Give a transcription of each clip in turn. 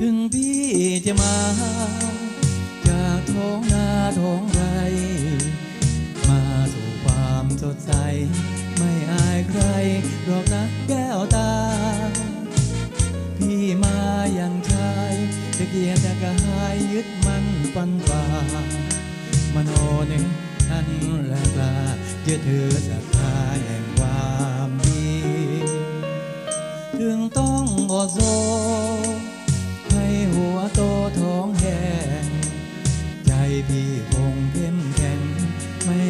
ถึงพี่จะมา จากท้องนาท้องไร มาสู่ความสดใส ไม่อายใครหรอกนะแก้วตา พี่มาอย่างชายตะเกียกตะกายยึดมันฟันฝ่ามโนหนึ่งอันแรกลาจะเธอสักทาแห่งว่า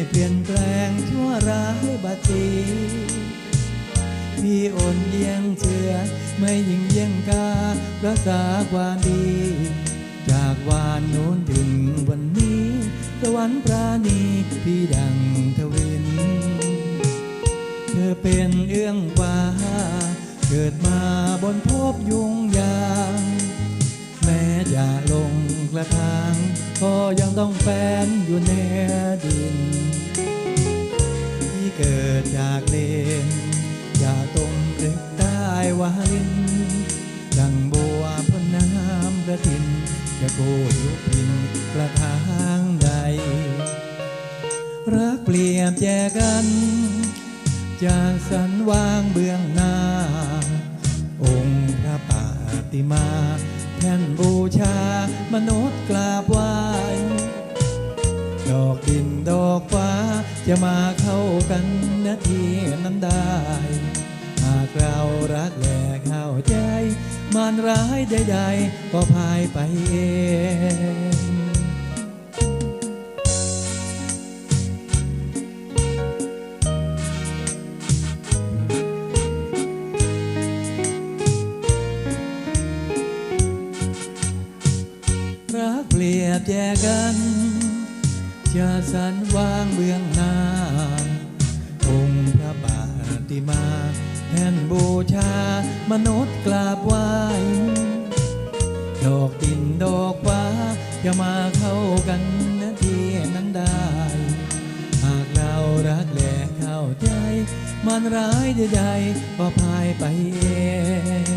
เปลี่ยนแปลงชั่วร้ายบัดสีพี่โอนเยี่ยงเชื่อ ไม่ยิงเยี่ยงการักษาความดี จากวานโน้นถึงวันนี้ สวรรค์ปราณีพี่ดังทวิน เธอเป็นเอื้องฟ้าเกิดมาบนภพยุง ก็ยังต้องแฟนอยู่ในดิน ที่เกิดจากเลนอย่าตรงเด็กใต้วาลิน ดังบัวพ้นน้ำกระทินจะโกดลุกพินกระทางใด รักเปลี่ยนแจกันจากสันวางเบื้องหน้า องค์พระปาติมาแท่นบูชามนุษย์กราบว้ด จะมาเข้ากันนาทีนั้นได้ หากเรารักและเข้าใจมันร้ายใดๆก็พายไปเองรักเปรียบแยกกัน จะสันวางเบื้องหน้า องค์พระบาติมาแท่นบูชามนุษย์กราบไหว้ ดอกดินดอกฟ้าจะมาเข้ากันนาทีนั้นได้ หากเรารักและเข้าใจ มันร้ายใดๆก็พายไปเอง